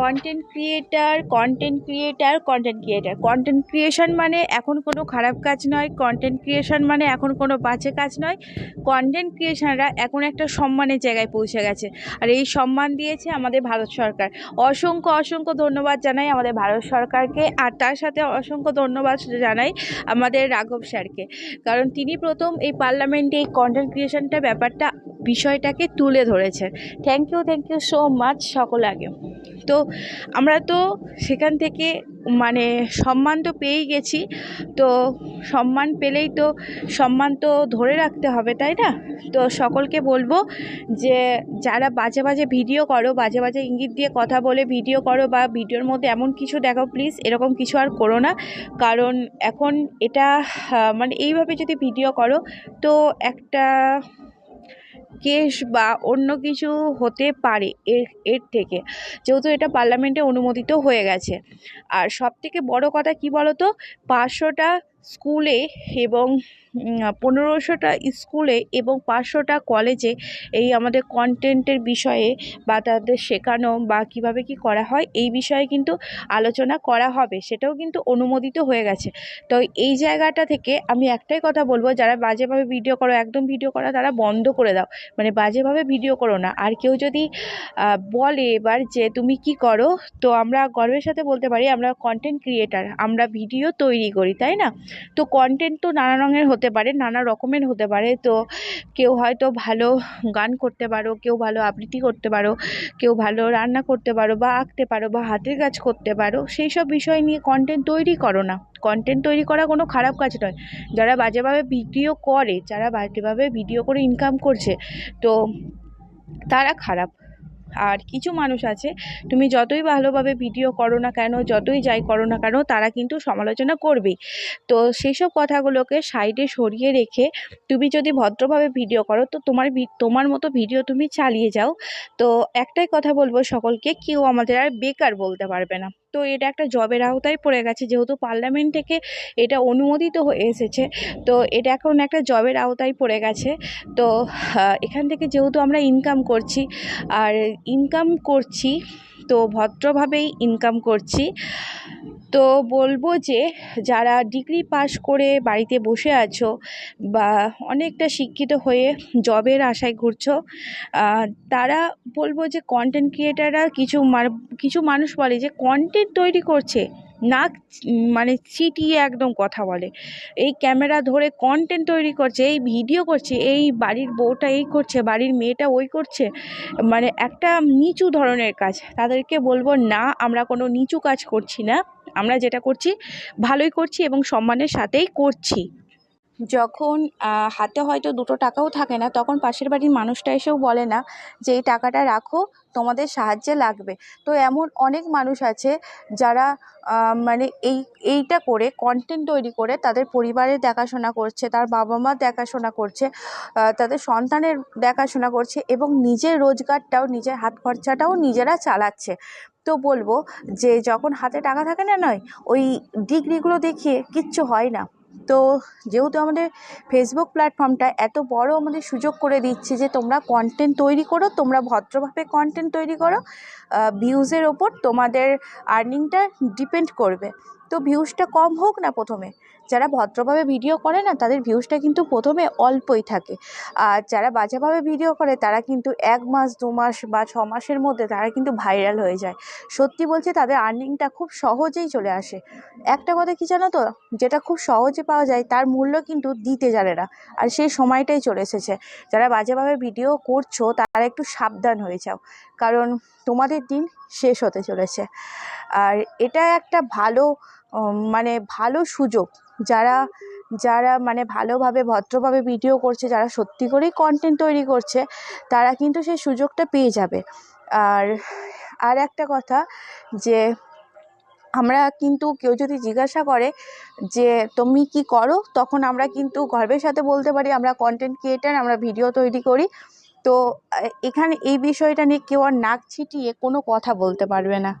Content creator content creator content creator content creation মানে এখন কোনো খারাপ কাজ নয় কন্টেন্ট ক্রিয়েশন মানে এখন কোনো বাজে কাজ নয়। কন্টেন্ট ক্রিয়েশনরা এখন একটা সম্মানের জায়গায় পৌঁছে গেছে। আর এই সম্মান দিয়েছে আমাদের ভারত সরকার। অসংখ্য অসংখ্য ধন্যবাদ জানাই আমাদের ভারত সরকারকে। আর তার সাথে অসংখ্য ধন্যবাদ জানাই আমাদের রাঘব স্যারকে। কারণ তিনি প্রথম এই পার্লামেন্টে এই কন্টেন্ট ক্রিয়েশনটা ব্যাপারটা, বিষয়টাকে তুলে ধরেছেন। Thank you thank you so much সকল আগে তো আমরা তো সেখান থেকে মানে সম্মান তো পেয়েই গেছি। তো সম্মান পেলেই তো সম্মান তো ধরে রাখতে হবে, তাই না? তো সকলকে বলব যে যারা বাজে বাজে ভিডিও করো, বাজে বাজে ইঙ্গিত দিয়ে কথা বলে ভিডিও করো বা ভিডিওর মধ্যে এমন কিছু দেখো প্লিজ এরকম কিছু আর করো না। কারণ এখন এটা মানে এইভাবে যদি ভিডিও করো, তো একটা কেস বা অন্য কিছু হতে পারে এর এর থেকে। যেহেতু এটা পার্লামেন্টে অনুমোদিত হয়ে গেছে। আর সবথেকে বড় কথা কী বলো তো পাঁচশোটা স্কুলে এবং পনেরোশোটা স্কুলে এবং পাঁচশোটা কলেজে এই আমাদের কন্টেন্টের বিষয়ে বা তাদের শেখানো বা কীভাবে কী করা হয়, এই বিষয়ে কিন্তু আলোচনা করা হবে। সেটাও কিন্তু অনুমোদিত হয়ে গেছে। তো এই জায়গাটা থেকে আমি একটাই কথা বলব, যারা বাজেভাবে ভিডিও করো, একদম ভিডিও করা তারা বন্ধ করে দাও। মানে বাজেভাবে ভিডিও করো না। আর কেউ যদি বলে এবার যে তুমি কি করো, তো আমরা গর্বের সাথে বলতে পারি, আমরা কন্টেন্ট ক্রিয়েটার আমরা ভিডিও তৈরি করি, তাই না? তো কন্টেন্ট তো নানা রঙের হতে পারে, নানা রকমের হতে পারে। তো কেউ হয়তো ভালো গান করতে পারো, কেউ ভালো আবৃত্তি করতে পারো, কেউ ভালো রান্না করতে পারো বা আঁকতে পারো বা হাতের কাজ করতে পারো, সেই সব বিষয় নিয়ে কন্টেন্ট তৈরি করো না। কন্টেন্ট তৈরি করা কোনো খারাপ কাজ নয়। যারা বাজেভাবে ভিডিও করে, যারা বাজেভাবে ভিডিও করে ইনকাম করছে, তো তারা খারাপ। আর কিছু মানুষ আছে, তুমি যতই ভালোভাবে ভিডিও করো না কেন, যতই যাই করো না কেন, তারা কিন্তু সমালোচনা করবেই তো সেসব কথাগুলোকে সাইডে সরিয়ে রেখে তুমি যদি ভদ্রভাবে ভিডিও করো, তো তোমার তোমার মতো ভিডিও তুমি চালিয়ে যাও। তো একটাই কথা বলব সকলকে, কেউ আমাদের আর বেকার বলতে পারবে না। তো এটা একটা জবের আওতায় পড়ে গেছে। যেহেতু পার্লামেন্ট থেকে এটা অনুমোদিত হয়ে এসেছে, তো এটা এখন একটা জবের আওতায় পড়ে গেছে। তো এখান থেকে যেহেতু আমরা ইনকাম করছি, আর ইনকাম করছি, তো ভদ্রভাবেই ইনকাম করছি। তো বলব যে, যারা ডিগ্রি পাস করে বাড়িতে বসে আছো বা অনেকটা শিক্ষিত হয়ে জবের আশায় ঘুরছো তারা বলব যে কন্টেন্ট ক্রিয়েটাররা কিছু কিছু মানুষ বলে যে কন্টেন্ট তৈরি করছে, নাক মানে চিটিয়ে একদম কথা বলে। এই ক্যামেরা ধরে কন্টেন্ট তৈরি করছে, এই ভিডিও করছে, এই বাড়ির বউটা এই করছে, বাড়ির মেয়েটা ওই করছে মানে একটা নিচু ধরনের কাজ। তাদেরকে বলব না, আমরা কোনো নিচু কাজ করছি না। আমরা যেটা করছি, ভালোই করছি এবং সম্মানের সাথেই করছি। যখন হাতে হয়তো দুটো টাকাও থাকে না, তখন পাশের বাড়ির মানুষটা এসেও বলে না যে, এই টাকাটা রাখো, তোমাদের সাহায্যে লাগবে। তো এমন অনেক মানুষ আছে যারা মানে এই, এইটা করে কন্টেন্ট তৈরি করে তাদের পরিবারের দেখাশোনা করছে, তার বাবা মা দেখাশোনা করছে তাদের সন্তানের দেখাশোনা করছে এবং নিজের রোজগারটাও, নিজের হাত খরচাটাও নিজেরা চালাচ্ছে। তো বলব যে যখন হাতে টাকা থাকে না নয়, ওই ডিগ্রিগুলো দেখিয়ে কিচ্ছু হয় না। তো যেহেতু আমাদের ফেসবুক প্ল্যাটফর্মটা এত বড় আমাদের সুযোগ করে দিচ্ছে যে তোমরা কন্টেন্ট তৈরি করো, তোমরা ভদ্রভাবে কন্টেন্ট তৈরি করো ভিউজের ওপর তোমাদের আর্নিংটা ডিপেন্ড করবে। তো ভিউজটা কম হোক না প্রথমে। যারা ভদ্রভাবে ভিডিও করে না, তাদের ভিউজটা কিন্তু প্রথমে অল্পই থাকে। আর যারা বাজেভাবে ভিডিও করে, তারা কিন্তু এক মাস, দু মাস বা ছ মাসের মধ্যে তারা কিন্তু ভাইরাল হয়ে যায়। সত্যি বলছি, তাদের আর্নিংটা খুব সহজেই চলে আসে। একটা কথা কি জানো তো? যেটা খুব সহজে পাওয়া যায়, তার মূল্য কিন্তু দিতে জানে না। আর সেই সময়টাই চলে এসেছে। যারা বাজেভাবে ভিডিও করছ, তারা একটু সাবধান হয়ে যাও। কারণ তোমাদের দিন শেষ হতে চলেছে। আর এটা একটা ভালো মানে ভালো সুযোগ। যারা যারা মানে ভালোভাবে, ভদ্রভাবে ভিডিও করছে, যারা সত্যি করেই কন্টেন্ট তৈরি করছে, তারা কিন্তু সেই সুযোগটা পেয়ে যাবে। আর আর একটা কথা যে, আমরা কিন্তু কেউ যদি জিজ্ঞাসা করে যে, তুমি কি করো? তখন আমরা কিন্তু গর্বের সাথে বলতে পারি, আমরা কন্টেন্ট ক্রিয়েটার আমরা ভিডিও তৈরি করি। তো, এখানে এই বিষয়টা নিয়ে কেউ আর নাক ছিটিয়ে কোনো কথা বলতে পারবে না।